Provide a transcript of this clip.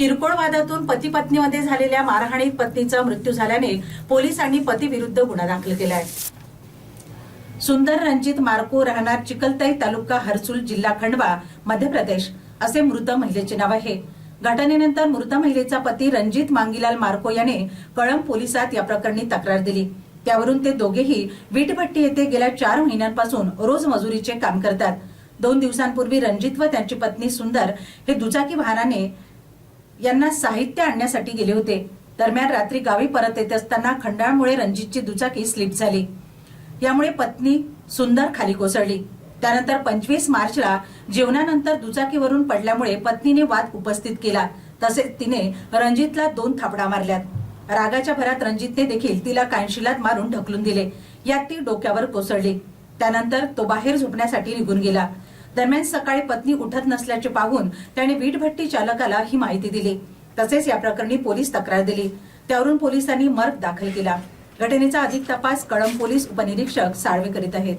किरकोळ वादातून पती पत्नीमध्ये झालेल्या मारहाणीत पत्नीचा मृत्यू झाल्याने पोलिसांनी पतीविरुद्ध गुन्हा दाखल केलाय. सुंदर रणजित मार्को राहणार चिकलताई तालुका हरसूल जिल्हा खंडवा मध्य प्रदेश. असे मृत महिलेचे नाव आहे. घटनेनंतर मृत महिलेचा पती रणजित मांगीलाल मार्को याने कळंब पोलिसात या प्रकरणी तक्रार दिली. त्यावरून ते दोघेही वीटभट्टी येथे गेल्या चार महिन्यांपासून रोज मजुरीचे काम करतात. दोन दिवसांपूर्वी रणजित व त्यांची पत्नी सुंदर हे दुचाकी वाहनाने यांना साहित्य आणण्यासाठी गेले होते. दरम्यान रात्री गावी परत येत असताना खंडाळमुळे रणजितची दुचाकी स्लिप झाली. यामुळे पत्नी सुंदर खाली कोसळली. त्यानंतर पंचवीस मार्चला जेवणानंतर दुचाकीवरून पडल्यामुळे पत्नीने वाद उपस्थित केला. तसेच तिने रणजितला दोन थापडा मारल्यात. रागाच्या भरात रणजितने देखील तिला कांशिलात मारून ढकलून दिले. यात ती डोक्यावर कोसळली. त्यानंतर तो बाहेर झोपण्यासाठी निघून गेला. दरम्यान सकाळी पत्नी उठत नसल्याचे पाहून त्याने वीटभट्टी चालकाला ही माहिती दिली. तसेच या प्रकरणी पोलीस तक्रार दिली. त्यावरून पोलिसांनी मर्ग दाखल केला. घटनेचा अधिक तपास कळंब पोलीस उपनिरीक्षक साळवे करीत आहेत.